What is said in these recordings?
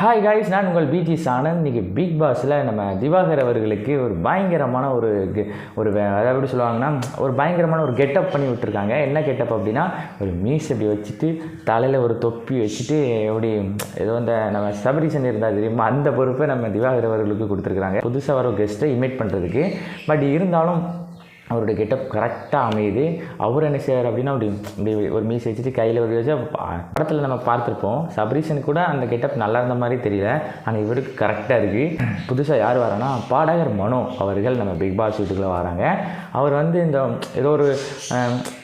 Hi guys நான் உங்கள் PG சானந்த். இன்றைக்கி பிக் பாஸில் நம்ம திவாகர் அவர்களுக்கு ஒரு பயங்கரமான ஒரு ஒரு அதாவது எப்படி சொல்லுவாங்கன்னா ஒரு பயங்கரமான ஒரு கெட்டப் பண்ணி விட்டுருக்காங்க. என்ன கெட்டப் அப்படின்னா ஒரு மீஸ் அப்படி வச்சுட்டு தலையில் ஒரு தொப்பி வச்சுட்டு எப்படி ஏதோ இந்த நம்ம சபரிசன் இருந்தால் தெரியுமா அந்த பொறுப்பை நம்ம திவாகர் அவர்களுக்கு கொடுத்துருக்குறாங்க. புதுசாக வர கெஸ்ட்டை இமேட் பண்ணுறதுக்கு பட் இருந்தாலும் அவருடைய கெட்டப் கரெக்டாக அமையுது. அவர் என்ன செய்கிறார் அப்படின்னா அப்படி இப்படி ஒரு மீஸ் வச்சுட்டு கையில் ஒரு வச்சு படத்தில் நம்ம பார்த்துருப்போம். சபரீஷனுக்கு கூட அந்த கெட்டப் நல்லா இருந்த மாதிரி தெரியல. ஆனால் இவருக்கு கரெக்டாக இருக்குது புதுசாக யார் வரேன்னா பாடகர் மனோ அவர்கள் நம்ம பிக் பாஸ் வீட்டுக்குள்ளே வராங்க. அவர் வந்து இந்த ஏதோ ஒரு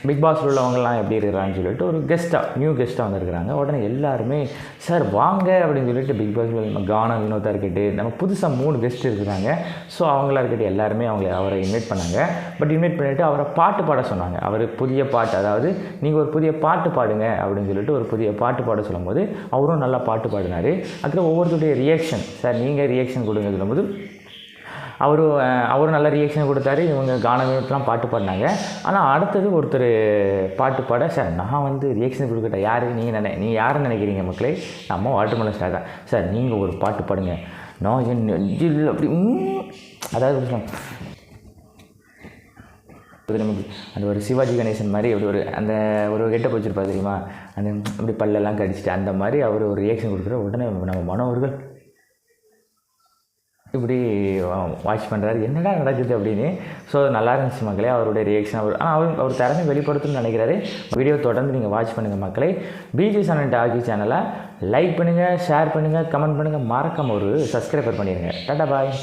பிக் பாஸில் உள்ளவங்கலாம் எப்படி இருக்கிறான்னு சொல்லிட்டு ஒரு கெஸ்ட்டாக நியூ கெஸ்ட்டாக வந்திருக்கிறாங்க. உடனே எல்லாருமே சார் வாங்க அப்படின்னு சொல்லிட்டு பிக் பாஸ் நம்ம கானா வினோதா இருக்கட்டும் நம்ம புதுசாக மூணு கெஸ்ட் இருக்கிறாங்க. ஸோ அவங்களா இருக்கட்டும் எல்லாருமே அவங்க அவரை இன்வைட் பண்ணாங்க. பட் இன்வைட் பண்ணிவிட்டு அவரை பாட்டு பாட சொன்னாங்க. அவர் புதிய பாட்டு அதாவது நீங்கள் ஒரு புதிய பாட்டு பாடுங்க அப்படின்னு சொல்லிட்டு ஒரு புதிய பாட்டு பாட சொல்லும்போது அவரும் நல்லா பாட்டு பாடினார். அதில் ஒவ்வொருத்தருடைய ரியாக்ஷன் சார் நீங்கள் ரியாக்ஷன் கொடுங்க சொல்லும்போது அவரும் அவரும் நல்ல ரியாக்ஷன் கொடுத்தாரு. இவங்க கானவெல்லாம் பாட்டு பாடினாங்க. ஆனால் அடுத்தது ஒருத்தர் பாட்டு பாட சார் நான் வந்து ரியாக்ஷன் கொடுக்கட்ட? யார்? நீங்கள் நினை நீங்கள் யாருன்னு நினைக்கிறீங்க மக்களே? நம்ம வாட்டர்மலன் சார் தான். சார் நீங்கள் ஒரு பாட்டு பாடுங்க. நான் என் நெஞ்சில் அப்படி உம், அதாவது அது நமக்கு அந்த ஒரு சிவாஜி கணேசன் மாதிரி அப்படி ஒரு அந்த ஒரு கெட்டப் வச்சுருப்பாரு தெரியுமா? அந்த அப்படி பல்லெல்லாம் கடிச்சிட்டு அந்த மாதிரி அவர் ஒரு ரியாக்ஷன் கொடுக்குற உடனே நம்ம மனோவர்கள் இப்படி வாட்ச் பண்ணுறாரு என்னடா நடக்குது அப்படின்னு. ஸோ நல்லா இருந்துச்சு மக்களே அவருடைய ரியாக்ஷன் அவர் ஆனால் அவர் அவர் திறமை வெளிப்படுத்தணும்னு நினைக்கிறாரு. வீடியோ தொடர்ந்து நீங்கள் வாட்ச் பண்ணுங்கள் மக்களே. பிஜி சனன் ஆகி சேனலை லைக் பண்ணுங்கள் ஷேர் பண்ணுங்கள் கமெண்ட் பண்ணுங்கள் மறக்காம ஒரு சப்ஸ்கிரைபர் பண்ணிடுங்க டாட்டா பாய்